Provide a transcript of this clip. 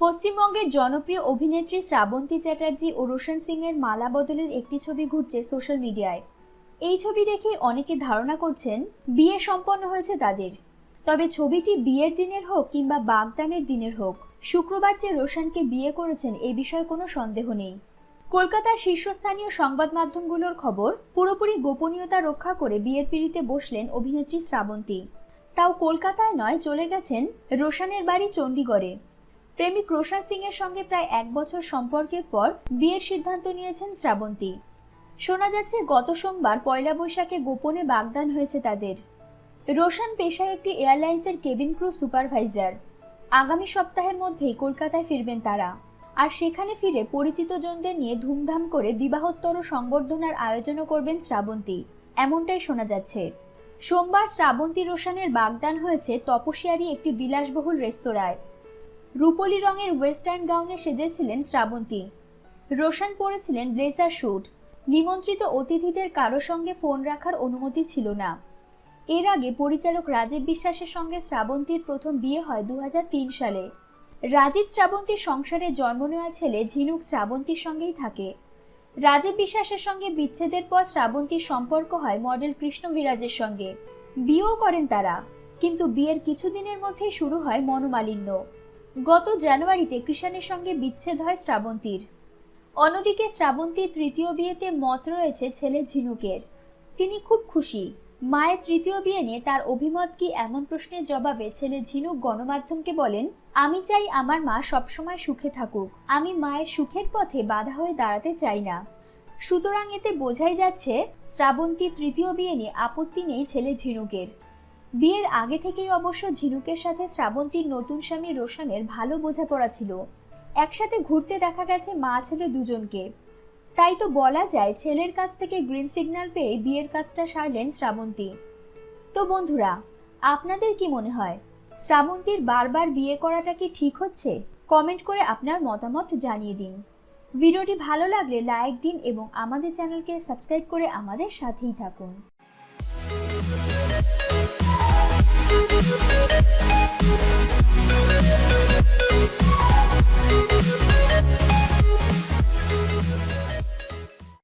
পশ্চিমবঙ্গের জনপ্রিয় অভিনেত্রী শ্রাবন্তী চ্যাটার্জি ও রোশন সিং এর মালা বদলের একটি ছবি ঘুরছে সোশ্যাল মিডিয়ায়। এই ছবি দেখে অনেকে ধারণা করছেন, বিয়ে সম্পন্ন হয়েছে তাদের। তবে ছবিটি বিয়ের দিনের হোক কিংবা বাগদানের দিনের হোক, শুক্রবার যে রোশনকে বিয়ে করেছেন এ বিষয়ে কোনো সন্দেহ নেই। কলকাতার শীর্ষস্থানীয় সংবাদ মাধ্যমগুলোর খবর, পুরোপুরি গোপনীয়তা রক্ষা করে বিয়ের পিড়িতে বসলেন অভিনেত্রী শ্রাবন্তী। তাও কলকাতায় নয়, চলে গেছেন রোশানের বাড়ি চণ্ডীগড়ে। প্রেমিক রোশন সিং এর সঙ্গে প্রায় এক বছর সম্পর্কের পর বিয়ের সিদ্ধান্ত নিয়েছেন শ্রাবন্তী। শোনা যাচ্ছে, গত সোমবার পয়লা বৈশাখে গোপনে বাগদান হয়েছে তাদের। রোশন পেশায় একটি এয়ারলাইন্সের কেবিন ক্রু সুপারভাইজার। আগামী সপ্তাহের মধ্যেই কলকাতায় ফিরবেন তারা। আর সেখানে ফিরে পরিচিত জনদের নিয়ে ধুমধাম করে বিবাহোত্তর সংবর্ধনার আয়োজনও করবেন শ্রাবন্তী। এমনটাই শোনা যাচ্ছে। সোমবার শ্রাবন্তী রোশনের বাগদান হয়েছে তপসিয়ারি একটি বিলাসবহুল রেস্তোরাঁয়। রূপলি রঙের ওয়েস্টার্ন গাউনে সেজেছিলেন শ্রাবন্তী। রোশন পরেছিলেন ব্লেজার স্যুট। নিমন্ত্রিত অতিথিদের কারও সঙ্গে ফোন রাখার অনুমতি ছিল না। এর আগে পরিচালক রাজীব বিশ্বাসের সঙ্গে শ্রাবন্তীর প্রথম বিয়ে হয় দু হাজার তিন সালে। রাজীব শ্রাবন্তীর সংসারে জন্ম নেওয়া ছেলে ঝিনুক শ্রাবন্তীর সঙ্গেই থাকে। রাজীব বিশ্বাসের সঙ্গে বিচ্ছেদের পর শ্রাবন্তীর সম্পর্ক হয় মডেল কৃষ্ণ বিরাজের সঙ্গে। বিয়েও করেন তারা, কিন্তু বিয়ের কিছুদিনের মধ্যেই শুরু হয় মনোমালিন্য। গত জানুয়ারিতে কৃষাণের সঙ্গে বিচ্ছেদ হয় শ্রাবন্তীর। অন্যদিকে শ্রাবন্তীর তৃতীয় বিয়েতে মত রয়েছে ছেলে ঝিনুকের। তিনি খুব খুশি। মায়ের তৃতীয় বিয়ে নিয়ে তার অভিমত কি এমন প্রশ্নের জবাবে ছেলে ঝিনুক গণমাধ্যমকে বলেন, আমি চাই আমার মা সবসময় সুখে থাকুক। আমি মায়ের সুখের পথে বাধা হয়ে দাঁড়াতে চাই না। সুতরাং এতে বোঝাই যাচ্ছে শ্রাবন্তী তৃতীয় বিয়ে নিয়ে আপত্তি নেই ছেলে ঝিনুকের। বিয়ের আগে থেকেই অবশ্য ঝিনুকের সাথে শ্রাবন্তীর নতুন স্বামী রোশনের ভালো বোঝাপড়া ছিল। একসাথে ঘুরতে দেখা গেছে মা ছেলে দুজনকে। তাই তো বলা যায় ছেলের কাছ থেকে গ্রিন সিগন্যাল পেয়ে বিয়ের কাজটা সারলেন শ্রাবন্তী। তো বন্ধুরা, আপনাদের কি মনে হয়? শ্রাবন্তীর বারবার বিয়ে করাটা কি ঠিক হচ্ছে? কমেন্ট করে আপনার মতামত জানিয়ে দিন। ভিডিওটি ভালো লাগলে লাইক দিন এবং আমাদের চ্যানেলকে সাবস্ক্রাইব করে আমাদের সাথেই থাকুন।